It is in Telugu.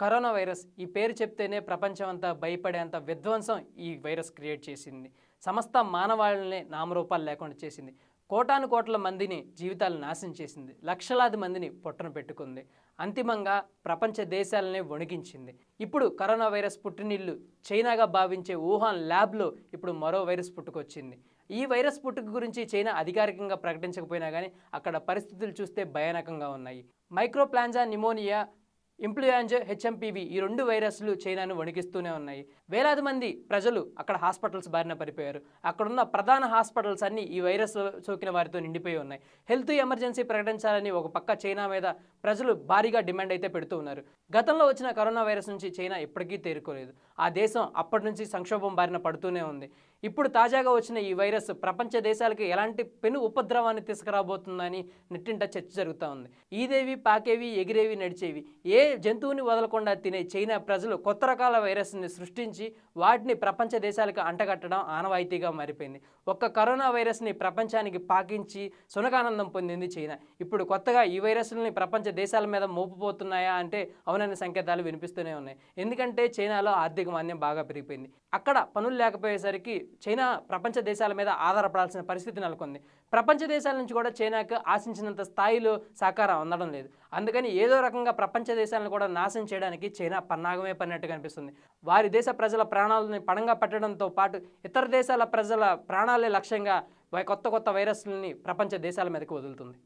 కరోనా వైరస్ ఈ పేరు చెప్తేనే ప్రపంచం అంతా భయపడేంత విధ్వంసం ఈ వైరస్ క్రియేట్ చేసింది. సమస్త మానవాళిని నామరూపాలు లేకుండా చేసింది. కోటాను కోట్ల మందిని జీవితాలు నాశనం చేసింది. లక్షలాది మందిని పొట్టన పెట్టుకుంది. అంతిమంగా ప్రపంచ దేశాలనే వణికించింది. ఇప్పుడు కరోనా వైరస్ పుట్టినిల్లు చైనాగా భావించే వుహాన్ ల్యాబ్లో ఇప్పుడు మరో వైరస్ పుట్టుకొచ్చింది. ఈ వైరస్ పుట్టుక గురించి చైనా అధికారికంగా ప్రకటించకపోయినా కానీ అక్కడ పరిస్థితులు చూస్తే భయానకంగా ఉన్నాయి. మైక్రోప్లాంజా నిమోనియా ఇంప్లుయాంజో హెచ్ఎంపీవి ఈ రెండు వైరస్లు చైనాను వణికిస్తూనే ఉన్నాయి. వేలాది మంది ప్రజలు అక్కడ హాస్పిటల్స్ బారిన పడిపోయారు. అక్కడున్న ప్రధాన హాస్పిటల్స్ అన్నీ ఈ వైరస్ సోకిన వారితో నిండిపోయి ఉన్నాయి. హెల్త్ ఎమర్జెన్సీ ప్రకటించాలని ఒక పక్క చైనా మీద ప్రజలు భారీగా డిమాండ్ అయితే పెడుతూ ఉన్నారు. గతంలో వచ్చిన కరోనా వైరస్ నుంచి చైనా ఇప్పటికీ తేరుకోలేదు. ఆ దేశం అప్పటి నుంచి సంక్షోభం బారిన పడుతూనే ఉంది. ఇప్పుడు తాజాగా వచ్చిన ఈ వైరస్ ప్రపంచ దేశాలకి ఎలాంటి పెను ఉపద్రవాన్ని తీసుకురాబోతుందని నెట్టింట చర్చ జరుగుతూ ఉంది. ఈదేవి పాకేవి ఎగిరేవి నడిచేవి ఏ జంతువుని వదలకుండా తినే చైనా ప్రజలు కొత్త రకాల వైరస్ని సృష్టించి వాటిని ప్రపంచ దేశాలకు అంటగట్టడం ఆనవాయితీగా మారిపోయింది. ఒక్క కరోనా వైరస్ని ప్రపంచానికి పాకించి సునకానందం పొందింది చైనా. ఇప్పుడు కొత్తగా ఈ వైరస్లని ప్రపంచ దేశాల మీద మోపుపోతున్నాయా అంటే అవునని సంకేతాలు వినిపిస్తూనే ఉన్నాయి. ఎందుకంటే చైనాలో ఆర్థిక మాన్యం బాగా పెరిగిపోయింది. అక్కడ పనులు లేకపోయేసరికి చైనా ప్రపంచ దేశాల మీద ఆధారపడాల్సిన పరిస్థితి నెలకొంది. ప్రపంచ దేశాల నుంచి కూడా చైనాకు ఆశించినంత స్థాయిలో సహకారం అందడం లేదు. అందుకని ఏదో రకంగా ప్రపంచ దేశాలను కూడా నాశనం చేయడానికి చైనా పన్నాగమే పడినట్టు కనిపిస్తుంది. వారి దేశ ప్రజల ప్రాణాలని పణంగా పెట్టడంతో పాటు ఇతర దేశాల ప్రజల ప్రాణాలే లక్ష్యంగా వై- కొత్త కొత్త వైరస్లని ప్రపంచ దేశాల మీదకి వదులుతుంది.